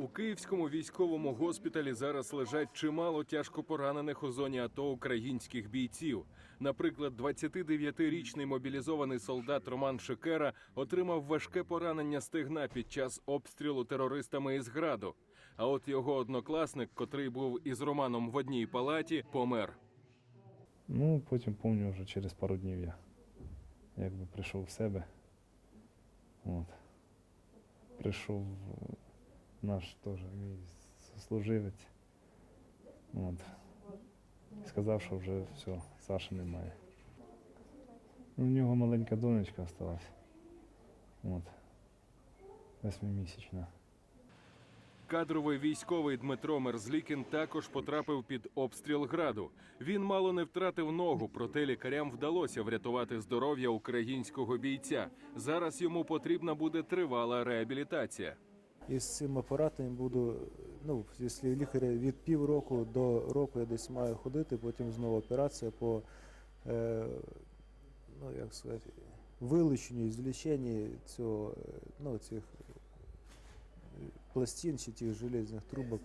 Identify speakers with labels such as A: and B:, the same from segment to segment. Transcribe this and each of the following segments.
A: У київському військовому госпіталі зараз лежать чимало тяжко поранених у зоні АТО українських бійців. Наприклад, 29-річний мобілізований солдат Роман Шикера отримав важке поранення стегна під час обстрілу терористами із граду. А от його однокласник, котрий був із Романом в одній палаті, помер.
B: Ну, потім пам'ятаю, вже через пару днів я якби прийшов в себе. От. Прийшов наш теж мій служивець. От. Сказав, що вже все, Саші немає. Ну, У нього маленька донечка залишилась. От. Восьмимісячна.
A: Кадровий військовий Дмитро Мерзлікін також потрапив під обстріл граду. Він мало не втратив ногу, проте лікарям вдалося врятувати здоров'я українського бійця. Зараз йому потрібна буде тривала реабілітація.
C: І з цим апаратом буду, ну, якщо лікаря від півроку до року я десь маю ходити, потім знову операція по е, ну, як сказати, вилученню і зліченні цього, е, ну, цих е, пластин чи тих железних трубок.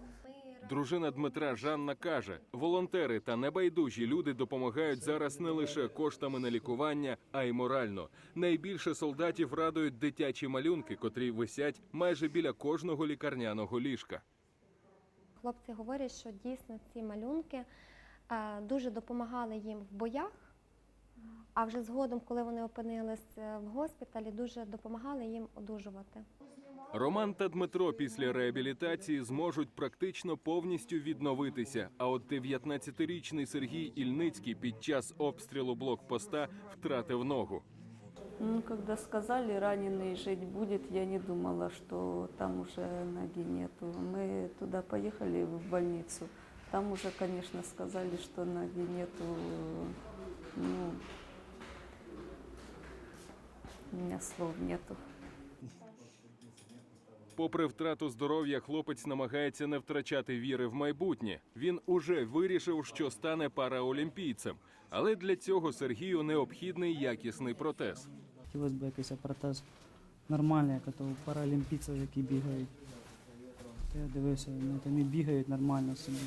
A: Дружина Дмитра Жанна каже: волонтери та небайдужі люди допомагають зараз не лише коштами на лікування, а й морально. Найбільше солдатів радують дитячі малюнки, котрі висять майже біля кожного лікарняного ліжка.
D: Хлопці говорять, що дійсно ці малюнки е, дуже допомагали їм в боях, а вже згодом, коли вони опинились е, в госпіталі, дуже допомагали їм одужувати.
A: Роман та Дмитро після реабілітації зможуть практично повністю відновитися. А от 19-річний Сергій Ільницький під час обстрілу блокпоста втратив ногу.
E: Ну, когда сказали, раненый жить будет, я не думала, что там уже ноги нету. Мы туда поехали в больницу. Там уже, конечно, сказали, что ноги нету. Ну, у меня слов нету.
A: Попри втрату здоров'я, хлопець намагається не втрачати віри в майбутнє. Він уже вирішив, що стане параолімпійцем. Але для цього Сергію необхідний якісний протез.
F: Хотілося б якийсь протез нормальний, як у паралімпійців, які бігають. Я дивився, вони там і бігають нормально собі,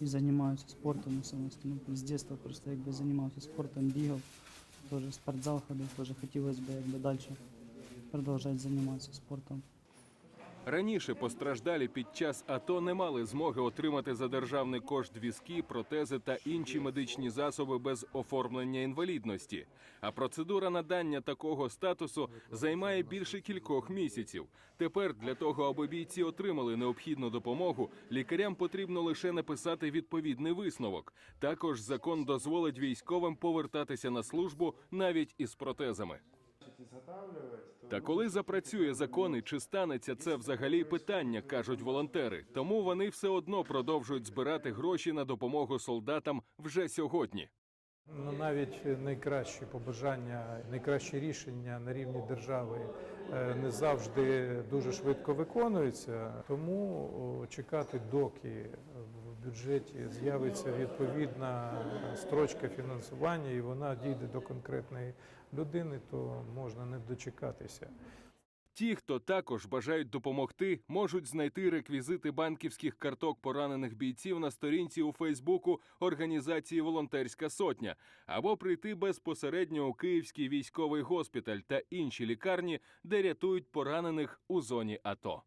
F: і займаються спортом самостійно. З дитинства просто якби займався спортом, бігав, теж спортзал ходив, теж хотілося б якби далі продовжувати займатися спортом.
A: Раніше постраждалі під час АТО не мали змоги отримати за державний кошт візки, протези та інші медичні засоби без оформлення інвалідності. А процедура надання такого статусу займає більше кількох місяців. Тепер для того, аби бійці отримали необхідну допомогу, лікарям потрібно лише написати відповідний висновок. Також закон дозволить військовим повертатися на службу навіть із протезами. Та коли запрацює закон і чи станеться це взагалі питання, кажуть волонтери. Тому вони все одно продовжують збирати гроші на допомогу солдатам вже сьогодні.
G: Ну, навіть найкращі побажання, найкращі рішення на рівні держави е, не завжди дуже швидко виконуються. Тому чекати, доки бюджеті з'явиться відповідна строчка фінансування, і вона дійде до конкретної людини, то можна не дочекатися.
A: Ті, хто також бажають допомогти, можуть знайти реквізити банківських карток поранених бійців на сторінці у Фейсбуку організації Волонтерська сотня або прийти безпосередньо у Київський військовий госпіталь та інші лікарні, де рятують поранених у зоні АТО.